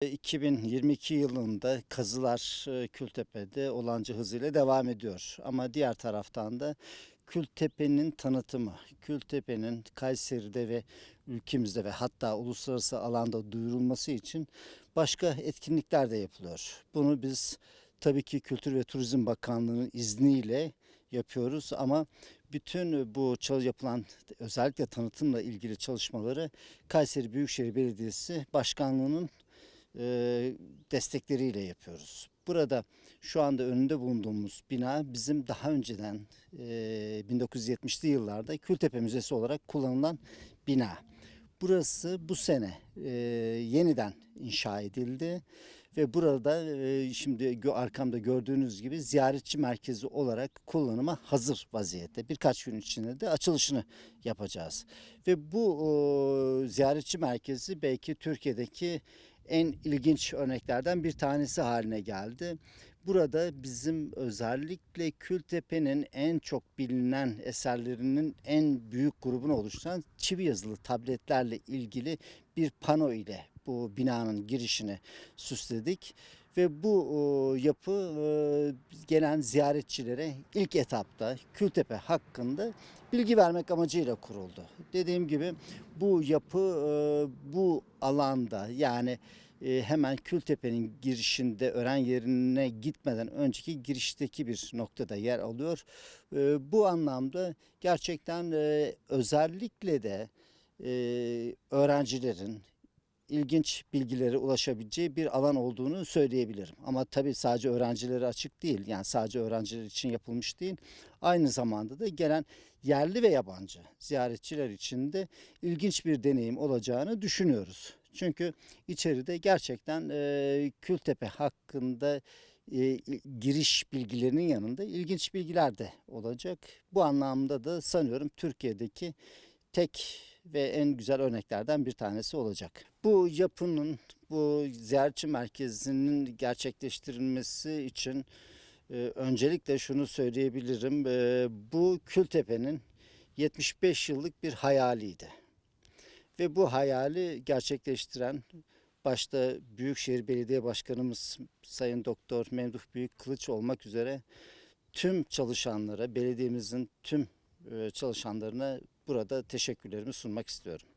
2022 yılında kazılar e, Kültepe'de olanca hızıyla devam ediyor. Ama diğer taraftan da Kültepe'nin tanıtımı, Kültepe'nin Kayseri'de ve ülkemizde ve hatta uluslararası alanda duyurulması için başka etkinlikler de yapılıyor. Bunu biz tabii ki Kültür ve Turizm Bakanlığı'nın izniyle yapıyoruz ama bütün bu yapılan özellikle tanıtımla ilgili çalışmaları Kayseri Büyükşehir Belediyesi Başkanlığı'nın e, destekleriyle yapıyoruz. Burada şu anda önünde bulunduğumuz bina bizim daha önceden e, 1970'li yıllarda Kültepe Müzesi olarak kullanılan bina. Burası bu sene e, yeniden inşa edildi ve burada e, şimdi arkamda gördüğünüz gibi ziyaretçi merkezi olarak kullanıma hazır vaziyette. Birkaç gün içinde de açılışını yapacağız. Ve bu o, ziyaretçi merkezi belki Türkiye'deki en ilginç örneklerden bir tanesi haline geldi. Burada bizim özellikle Kültepe'nin en çok bilinen eserlerinin en büyük grubunu oluşturan çivi yazılı tabletlerle ilgili bir pano ile bu binanın girişini süsledik ve bu o, yapı e, gelen ziyaretçilere ilk etapta Kültepe hakkında bilgi vermek amacıyla kuruldu. Dediğim gibi bu yapı e, bu alanda yani e, hemen Kültepe'nin girişinde öğren yerine gitmeden önceki girişteki bir noktada yer alıyor. E, Bu anlamda gerçekten e, özellikle de e, öğrencilerin ilginç bilgilere ulaşabileceği bir alan olduğunu söyleyebilirim. Ama tabii sadece öğrencilere açık değil. Yani sadece öğrenciler için yapılmış değil. Aynı zamanda da gelen yerli ve yabancı ziyaretçiler için de ilginç bir deneyim olacağını düşünüyoruz. Çünkü içeride gerçekten e, Kültepe hakkında e, giriş bilgilerinin yanında ilginç bilgiler de olacak. Bu anlamda da sanıyorum Türkiye'deki tek ve en güzel örneklerden bir tanesi olacak. Bu yapının, bu ziyaretçi merkezinin gerçekleştirilmesi için e, öncelikle şunu söyleyebilirim. E, bu Kültepe'nin 75 yıllık bir hayaliydi. Ve bu hayali gerçekleştiren başta Büyükşehir Belediye Başkanımız Sayın Doktor Memduh Büyük Kılıç olmak üzere tüm çalışanlara, belediyemizin tüm e, çalışanlarına burada teşekkürlerimi sunmak istiyorum.